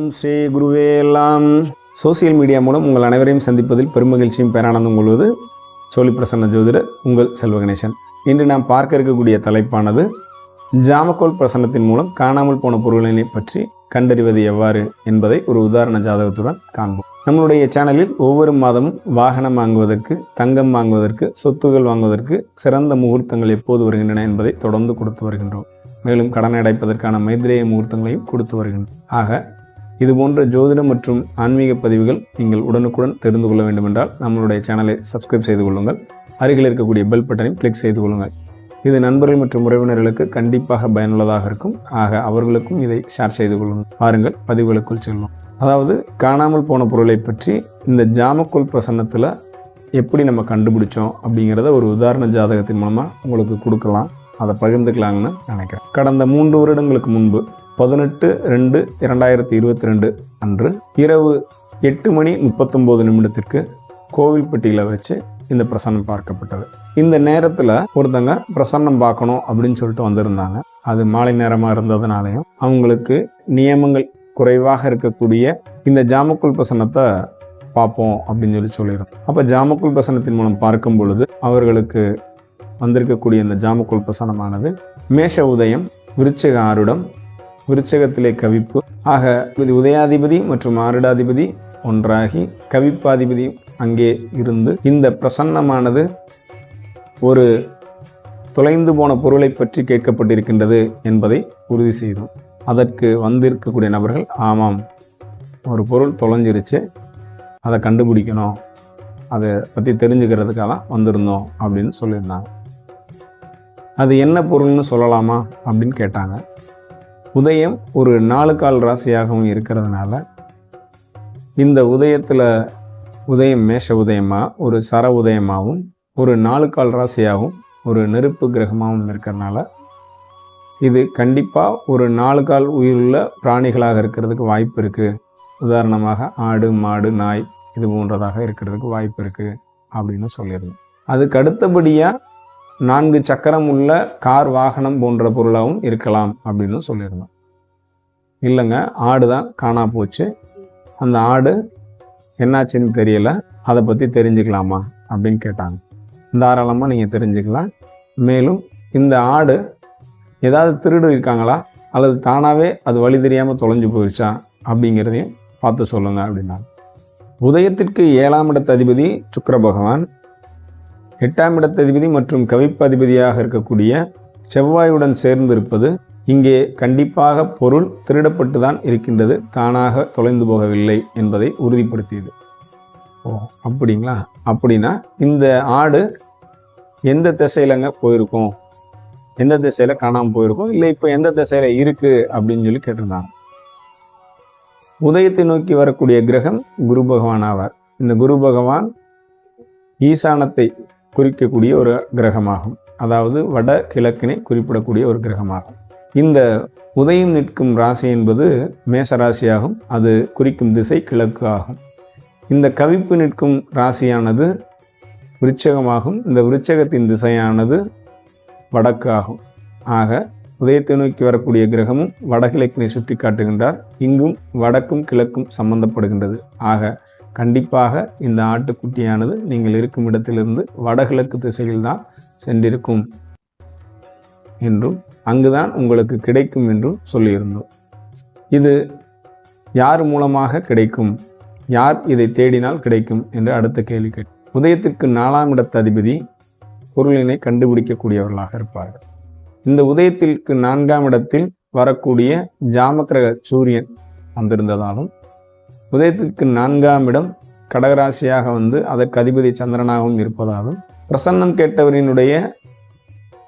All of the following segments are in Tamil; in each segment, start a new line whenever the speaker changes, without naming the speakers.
ஓம் ஸ்ரீ குருவே எல்லாம். சோசியல் மீடியா மூலம் உங்கள் அனைவரையும் சந்திப்பதில் பெருமகிழ்ச்சியும் பேரானந்தம் கொள்வது சோழி பிரசன்ன ஜோதிடர் உங்கள் செல்வ கணேசன். இன்று நாம் பார்க்க இருக்கக்கூடிய தலைப்பானது ஜாமக்கோல் பிரசன்னத்தின் மூலம் காணாமல் போன பொருளினை பற்றி கண்டறிவது எவ்வாறு என்பதை ஒரு உதாரண ஜாதகத்துடன் காண்போம். நம்மளுடைய சேனலில் ஒவ்வொரு மாதமும் வாகனம் வாங்குவதற்கு தங்கம் வாங்குவதற்கு சொத்துகள் வாங்குவதற்கு சிறந்த முகூர்த்தங்கள் எப்போது வருகின்றன என்பதை தொடர்ந்து கொடுத்து வருகின்றோம். மேலும் கடனை அடைப்பதற்கான மைத்ரேய முகூர்த்தங்களையும் கொடுத்து வருகின்றோம். ஆக இது போன்ற ஜோதிடம் மற்றும் ஆன்மீக பதிவுகள் நீங்கள் உடனுக்குடன் தெரிந்து கொள்ள வேண்டுமென்றால் நம்மளுடைய சேனலை சப்ஸ்கிரைப் செய்து கொள்ளுங்கள். அருகில் இருக்கக்கூடிய பெல் பட்டனையும் கிளிக் செய்து கொள்ளுங்கள். இது நண்பர்கள் மற்றும் உறவினர்களுக்கு கண்டிப்பாக பயனுள்ளதாக இருக்கும். ஆக அவர்களுக்கும் இதை ஷேர் செய்து கொள்ளுங்கள். பாருங்கள் பதிவுகளுக்குள் செல்லும் அதாவது காணாமல் போன பொருளை பற்றி இந்த ஜாமக்கோல் பிரசன்னத்தில் எப்படி நம்ம கண்டுபிடிச்சோம் அப்படிங்கிறத ஒரு உதாரண ஜாதகத்தின் மூலமாக உங்களுக்கு கொடுக்கலாம். அதை பகிர்ந்துக்கலாங்கன்னு நினைக்கிறேன். கடந்த மூன்று வருடங்களுக்கு முன்பு பதினெட்டு ரெண்டு இரண்டாயிரத்தி இருபத்தி ரெண்டு அன்று இரவு எட்டு மணி முப்பத்தொம்போது நிமிடத்திற்கு கோவில்பட்டியில் வச்சு இந்த பிரசன்னம் பார்க்கப்பட்டது. இந்த நேரத்தில் ஒருத்தங்க பிரசன்னம் பார்க்கணும் அப்படின்னு சொல்லிட்டு வந்திருந்தாங்க. அது மாலை நேரமாக இருந்ததுனாலையும் அவங்களுக்கு நியமங்கள் குறைவாக இருக்கக்கூடிய இந்த ஜாமக்குள் பிரசன்னத்தை பார்ப்போம் அப்படின்னு சொல்லி சொல்லியிருந்தோம். அப்போ ஜாமக்குள் பிரசன்னத்தின் மூலம் பார்க்கும் பொழுது அவர்களுக்கு வந்திருக்கக்கூடிய இந்த ஜாமக்குள் பிரசனமானது மேஷ உதயம் விருச்சக ஆருடம் விருச்சகத்திலே கவிப்பு. ஆக இது உதயாதிபதி மற்றும் ஆருடாதிபதி ஒன்றாகி கவிப்பாதிபதி அங்கே இருந்து இந்த பிரசன்னமானது ஒரு தொலைந்து போன பொருளை பற்றி கேட்கப்பட்டிருக்கின்றது என்பதை உறுதி செய்தோம். அதற்கு வந்திருக்கக்கூடிய நபர்கள் ஆமாம் ஒரு பொருள் தொலைஞ்சிருச்சு அதை கண்டுபிடிக்கணும் அதை பற்றி தெரிஞ்சுக்கிறதுக்காக தான் வந்திருந்தோம் அப்படின்னு சொல்லியிருந்தாங்க. அது என்ன பொருள்னு சொல்லலாமா அப்படின்னு கேட்டாங்க. உதயம் ஒரு நாலு கால் ராசியாகவும் இருக்கிறதுனால இந்த உதயத்தில் உதயம் மேஷ உதயமாக ஒரு சர உதயமாகவும் ஒரு நாலு கால் ராசியாகவும் ஒரு நெருப்பு கிரகமாகவும் இருக்கிறதுனால இது கண்டிப்பாக ஒரு நாலு கால் உயிருள்ள பிராணிகளாக இருக்கிறதுக்கு வாய்ப்பு இருக்குது உதாரணமாக ஆடு மாடு நாய் இது போன்றதாக இருக்கிறதுக்கு வாய்ப்பு இருக்குது அப்படின்னு சொல்லியிருந்தோம். அதுக்கு அடுத்தபடியாக நான்கு சக்கரம் உள்ள கார் வாகனம் போன்ற பொருளாகவும் இருக்கலாம் அப்படின்னு சொல்லியிருந்தோம். இல்லைங்க ஆடு தான் காணா போச்சு. அந்த ஆடு என்னாச்சுன்னு தெரியல. அதை பற்றி தெரிஞ்சுக்கலாமா அப்படின்னு கேட்டாங்க. தாராளமாக நீங்கள் தெரிஞ்சுக்கலாம். மேலும் இந்த ஆடு ஏதாவது திருடு இருக்காங்களா? அல்லது தானாகவே அது வழி தெரியாமல் தொலைஞ்சு போயிடுச்சா அப்படிங்கிறதையும் பார்த்து சொல்லுங்கள் அப்படின்னாங்க. உதயத்திற்கு ஏழாம் இடத்த அதிபதி சுக்கர பகவான் எட்டாம் இடத்ததிபதி மற்றும் கவிப்பதிபதியாக இருக்கக்கூடிய செவ்வாயுடன் சேர்ந்து இருப்பது இங்கே கண்டிப்பாக பொருள் திருடப்பட்டு தான் இருக்கின்றது தானாக தொலைந்து போகவில்லை என்பதை உறுதிப்படுத்தியது. ஓ அப்படிங்களா? அப்படின்னா இந்த ஆடு எந்த திசையிலங்க போயிருக்கோம்? எந்த திசையில் காணாமல் போயிருக்கோம்? இல்லை இப்போ எந்த திசையில் இருக்குது அப்படின்னு சொல்லி கேட்டிருந்தாங்க. உதயத்தை நோக்கி வரக்கூடிய கிரகம் குரு பகவான் ஆவார். இந்த குரு பகவான் ஈசானத்தை குறிக்கக்கூடிய ஒரு கிரகமாகும். அதாவது வட கிழக்கினை குறிப்பிடக்கூடிய ஒரு கிரகமாகும். இந்த உதயம் நிற்கும் ராசி என்பது மேச ராசியாகும் அது குறிக்கும் திசை கிழக்கு ஆகும். இந்த கவிப்பு நிற்கும் ராசியானது விருச்சகமாகும். இந்த விருச்சகத்தின் திசையானது வடக்கு ஆகும். ஆக உதயத்தை நோக்கி வரக்கூடிய கிரகமும் வடகிழக்கினை சுட்டி காட்டுகின்றார் இங்கும் வடக்கும் கிழக்கும் சம்பந்தப்படுகின்றது. ஆக கண்டிப்பாக இந்த ஆட்டுக்குட்டியானது நீங்கள் இருக்கும் இடத்திலிருந்து வடகிழக்கு திசையில் தான் சென்றிருக்கும் என்றும் அங்குதான் உங்களுக்கு கிடைக்கும் என்றும் சொல்லியிருந்தோம். இது யார் மூலமாக கிடைக்கும்? யார் இதை தேடினால் கிடைக்கும்? என்று அடுத்த கேள்வி கேட்டு உதயத்திற்கு நாலாம் இடத்த அதிபதி பொருளினை கண்டுபிடிக்கக்கூடியவர்களாக இருப்பார்கள். இந்த உதயத்திற்கு நான்காம் இடத்தில் வரக்கூடிய ஜாமக்கிரக சூரியன் வந்திருந்ததாலும் உதயத்துக்கு நான்காம் இடம் கடகராசியாக வந்து அதற்கு அதிபதி சந்திரனாகவும் இருப்பதாலும் பிரசன்னம் கேட்டவரினுடைய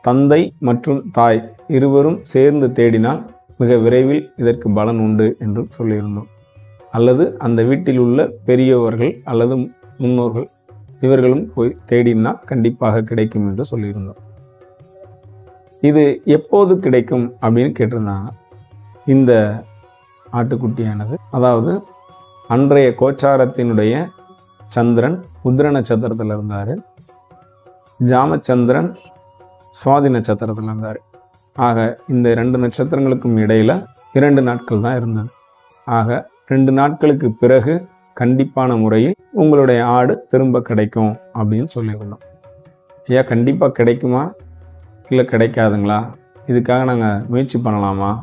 தந்தை மற்றும் தாய் இருவரும் சேர்ந்து தேடினால் மிக விரைவில் இதற்கு பலன் உண்டு என்று சொல்லியிருந்தோம். அல்லது அந்த வீட்டில் உள்ள பெரியவர்கள் அல்லது முன்னோர்கள் இவர்களும் போய் தேடினால் கண்டிப்பாக கிடைக்கும் என்று சொல்லியிருந்தோம். இது எப்போது கிடைக்கும் அப்படின்னு கேட்டிருந்தாங்க. இந்த ஆட்டுக்குட்டியானது. அதாவது அன்றைய கோச்சாரத்தினுடைய சந்திரன் உத்திர நட்சத்திரத்தில் இருந்தார். ஜாமச்சந்திரன் சுவாதி நட்சத்திரத்தில் இருந்தார். ஆக இந்த ரெண்டு நட்சத்திரங்களுக்கும் இடையில் இரண்டு நாட்கள் தான் இருந்தது. ஆக ரெண்டு நாட்களுக்கு பிறகு கண்டிப்பான முறையில் உங்களுடைய ஆடு திரும்ப கிடைக்கும் அப்படின்னு சொல்லியிருந்தோம். ஐயா கண்டிப்பாக கிடைக்குமா? இல்லை கிடைக்காதுங்களா? இதுக்காக நாங்கள் முயற்சி பண்ணலாமா?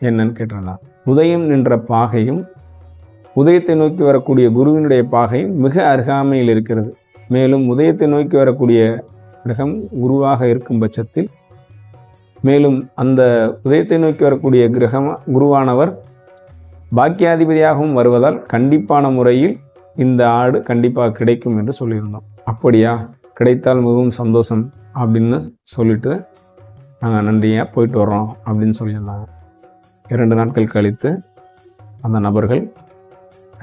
என்னன்னு கேட்டிருந்தான். உதயம் நின்ற பாகையும் உதயத்தை நோக்கி வரக்கூடிய குருவினுடைய பாகையும் மிக அருகாமையில் இருக்கிறது. மேலும் உதயத்தை நோக்கி வரக்கூடிய கிரகம் குருவாக இருக்கும் பட்சத்தில் மேலும் அந்த உதயத்தை நோக்கி வரக்கூடிய கிரகம் குருவானவர் பாக்கியாதிபதியாகவும் வருவதால் கண்டிப்பான முறையில் இந்த ஆடு கண்டிப்பாக கிடைக்கும் என்று சொல்லியிருந்தோம். அப்படியா? கிடைத்தால் மிகவும் சந்தோஷம் அப்படின்னு சொல்லிட்டு நாங்கள் நன்றியாக போயிட்டு வர்றோம் அப்படின்னு சொல்லியிருந்தாங்க. இரண்டு நாட்கள் கழித்து அந்த நபர்கள்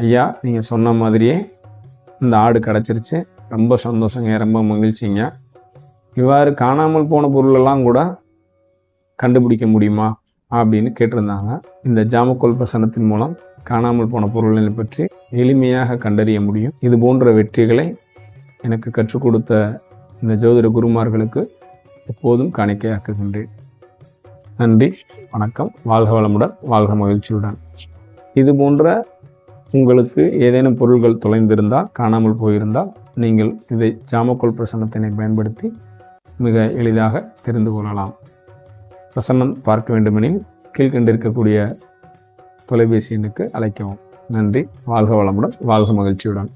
ஐயா நீங்கள் சொன்ன மாதிரியே இந்த ஆடு கிடச்சிருச்சு. ரொம்ப சந்தோஷங்க ரொம்ப மகிழ்ச்சிங்க. இவ்வாறு காணாமல் போன பொருளெல்லாம் கூட கண்டுபிடிக்க முடியுமா அப்படின்னு கேட்டிருந்தாங்க. இந்த ஜாமக்கோல் பிரசனத்தின் மூலம் காணாமல் போன பொருள்களை பற்றி எளிமையாக கண்டறிய முடியும். இது போன்ற வெற்றிகளை எனக்கு கற்றுக் கொடுத்த இந்த ஜோதிட குருமார்களுக்கு எப்போதும் காணிக்கையாக்குகின்றேன். நன்றி வணக்கம். வாழ்க வளமுடன் வாழ்க மகிழ்ச்சியுடன். இது போன்ற உங்களுக்கு ஏதேனும் பொருள்கள் தொலைந்திருந்தால் காணாமல் போயிருந்தால் நீங்கள் இதை ஜாமக்கோல் பிரசன்னத்தினை பயன்படுத்தி மிக எளிதாக தெரிந்து கொள்ளலாம். பிரசன்னம் பார்க்க வேண்டுமெனில் கீழ்கண்டிருக்கக்கூடிய தொலைபேசி எண்ணுக்கு அழைக்கவும். நன்றி. வாழ்க வளமுடன். வாழ்க மகிழ்ச்சியுடன்.